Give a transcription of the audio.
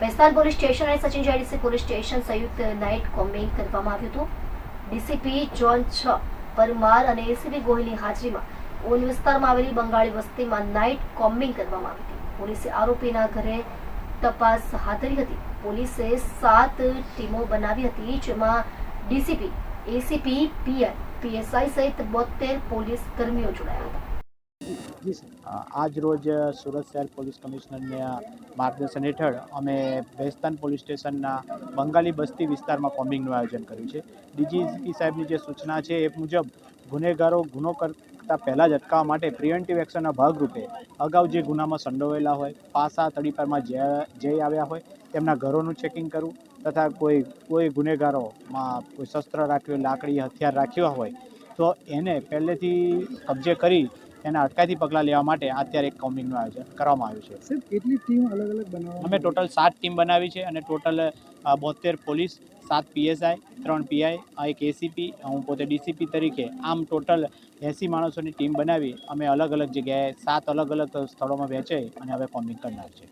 Bestan police station અને Sachin JDC police station સંયુક્ત night combing કરવામાં આવ્યું હતું. ડીસીપી જોન છ, પરમાર અને એસીબી ગોહિલની હાજરીમાં ઓન વિસ્તારમાં આવેલી બંગાળી વસ્તીમાં નાઇટ કોમ્બિંગ કરવામાં આવી હતી. પોલીસે આરોપીના ઘરે તપાસ હાથ ધરી હતી. પોલીસે સાત ટીમો બનાવી હતી, જેમાં ડીસીપી, એસીપી, પીઆઈ, પીએસઆઈ સહિત બોતેર પોલીસ કર્મીઓ જોડાયા હતા. આજ રોજ સુરત શહેર પોલીસ કમિશનરના માર્ગદર્શન હેઠળ અમે ભેસ્તાન પોલીસ સ્ટેશનના બંગાળી બસ્તી વિસ્તારમાં કોમ્બિંગનું આયોજન કર્યું છે. ડીજીપી સાહેબની જે સૂચના છે એ મુજબ ગુનેગારો ગુનો કરતા પહેલાં જ અટકાવવા માટે પ્રિવેન્ટિવ એક્શનના ભાગરૂપે અગાઉ જે ગુનામાં સંડોવેલા હોય, પાસા તડીપારમાં જે આવ્યા હોય, તેમના ઘરોનું ચેકિંગ કરવું તથા કોઈ કોઈ ગુનેગારોમાં કોઈ શસ્ત્ર રાખ્યું, લાકડી હથિયાર રાખ્યા હોય તો એને પહેલેથી કબજે કરી એના અટકાયતી પગલાં લેવા માટે અત્યારે એક કોમિંગનું આયોજન કરવામાં આવ્યું છે. સાહેબ કેટલી ટીમ અલગ અલગ બનાવવામાં અમે ટોટલ સાત ટીમ બનાવી છે અને ટોટલ બોતેર પોલીસ સાત પીએસઆઈ ત્રણ પીઆઈ એક એસીપી હું પોતે ડીસીપી તરીકે આમ ટોટલ એંસી માણસોની ટીમ બનાવી અમે અલગ અલગ જગ્યાએ સાત અલગ અલગ સ્થળોમાં વહેંચાઈ અને હવે કોમિંગ કરનાર છે.